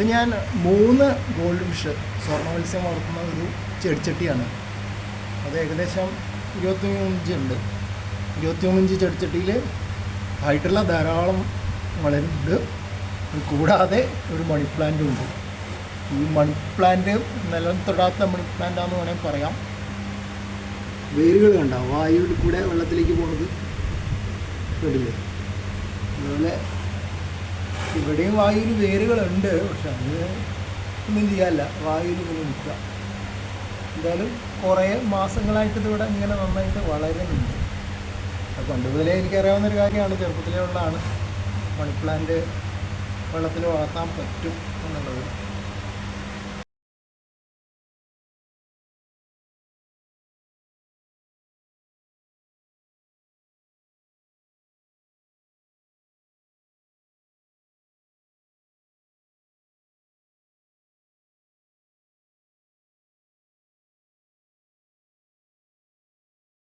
ഇത് ഞാൻ മൂന്ന് ഗോൾഡ് ഫിഷ് സ്വർണ മത്സ്യം വളർത്തുന്ന ഒരു ചെടിച്ചട്ടിയാണ്. അത് ഏകദേശം ഇരുപത്തിമൂന്ന് ഉണ്ട്. ഇരുപത്തിമൂന്ന് ഇഞ്ച് ചെടിച്ചട്ടിയിൽ ഹൈറ്റുള്ള ധാരാളം വളരുന്നുണ്ട്. കൂടാതെ ഒരു മണി പ്ലാന്റും ഉണ്ട്. ഈ മണി പ്ലാന്റ് നിലം തൊടാത്ത മണി പ്ലാന്റാന്ന് വേണമെങ്കിൽ പറയാം. വേരുകൾ കണ്ടോ വായുവിൽ കൂടെ വെള്ളത്തിലേക്ക് പോകുന്നത്. കണ്ടില്ലേ? അതുപോലെ ഇവിടെയും വായുവിൽ വേരുകളുണ്ട് പക്ഷെ അത് ഒന്നും ചെയ്യാല്ല വായുവിൽ ഇങ്ങനെ നിൽക്കുക. എന്തായാലും കുറേ മാസങ്ങളായിട്ട് ഇതിവിടെ ഇങ്ങനെ നന്നായിട്ട് വളരുന്നുണ്ട്. പണ്ട് മുതലേ എനിക്കറിയാവുന്ന ഒരു കാര്യമാണ് ചെറുപ്പത്തിലേ ഉള്ളതാണ്. മണി പ്ലാന്റ് വെള്ളത്തിൽ വളർത്താൻ പറ്റും എന്നുള്ളത്.